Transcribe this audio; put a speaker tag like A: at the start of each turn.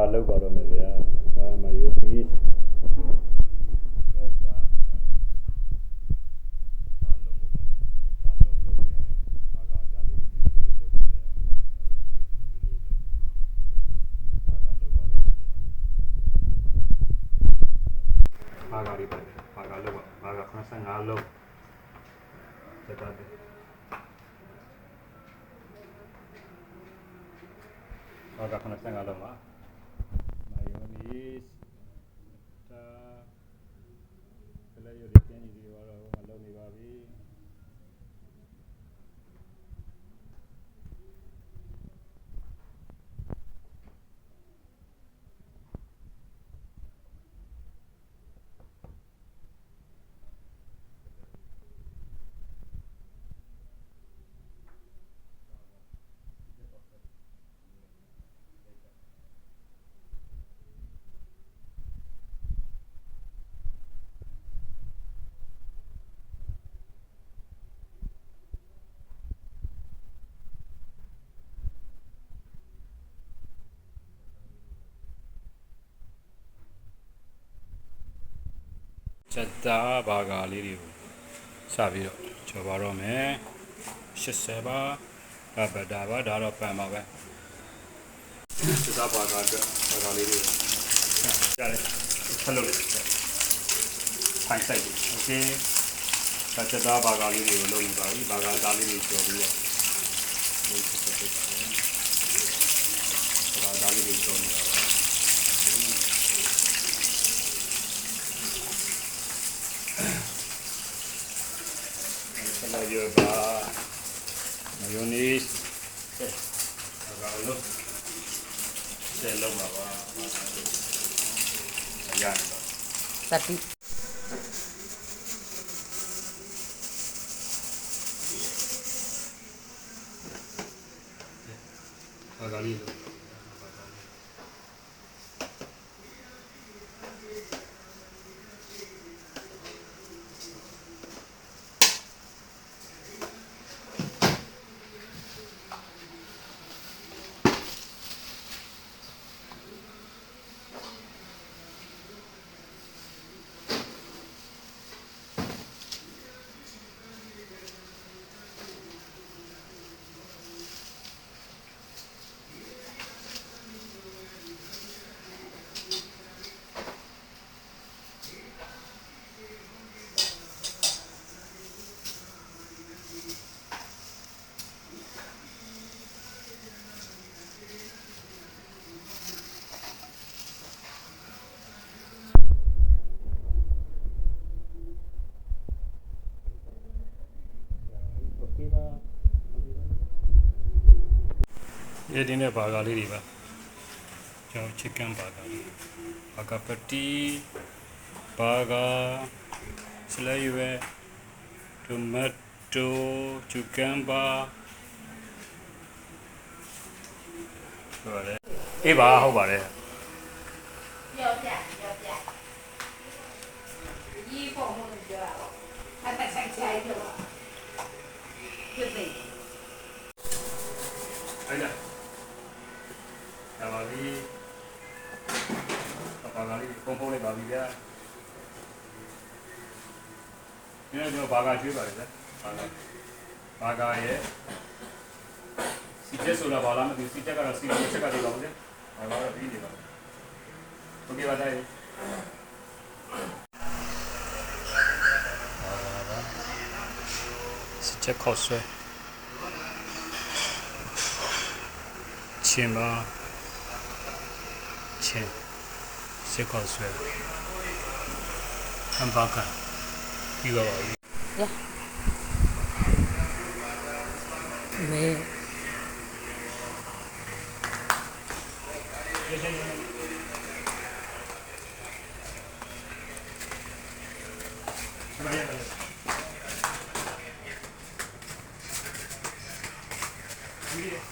A: ကလောက်ပါတော့မယ်ဗျာဒါမယုံနီးဒါကြာသာလုံးကိုပါသာလုံးလုံးမယ်ဘာကကြာလေးယူလေးလုံးပါဗျာဘာကလောက်ပါတော့မယ်ဗျာဘာကလေးပါဘာကလောက်ပါဘာက85လုံးသက်တာတယ်ဘာက85လုံးပါမာ ယိုနီစ်တာပလက်ရိုဒီချင်းကြီးတွေကတော့မလုံးနေပါပြီ ချက်သားဘာကာလေးတွေကိုစပြီးတော့ကျော်ပါတော့မယ်80ပါအဘဒါပါဒါတော့ပန်ပါပဲချက်သားဘာကာအတွက်ဘာကာလေးတွေကြားတယ်ဖတ်လို့လေဖိုင်ဆိုင်โอเคချက်သားဘာကာလေးတွေကိုလုပ်နေပါပြီဘာကာသားလေးတွေကျော်ပြီးတော့လုပ်ချက်ချက်ပါဘာကာလေးတွေကျော်နေတာပါ မယိုနီးဆက်အကောင် ရဲတ
B: င်းတဲ့
A: ဘာဂါလေးတွေပါကျွန်တော် chicken burger ဘာဂါ patty burger slice tomato cucumber ဟုတ်ပါတယ်အေးပါဟုတ်ပါတယ်
C: ပြောပြပြောပြဒီပုံမှန်ပြောရအောင်အဲ့ဒါဆိုင်ဆို
A: င်ပြော ဒါပါပြီဘာကလေးပုံဖုံးလိုက်ပါပြီဗျာဒီနေ့ကျွန်တော်ဘာကကျွေးပါလေဗျာဘာကဘာကရဲ့စီချက်ဆိုတာဘာလားမသိဘူးစီချက်ကတော့စီချက်ကတည်းကပါဗျာဘာကတော့ပြီးနေပါโอเคပါတိုင်းစီချက်ခေါ်ဆွဲ ချင်းပါ chen se
B: kong sue
A: kan ba ya. Me. Yeah.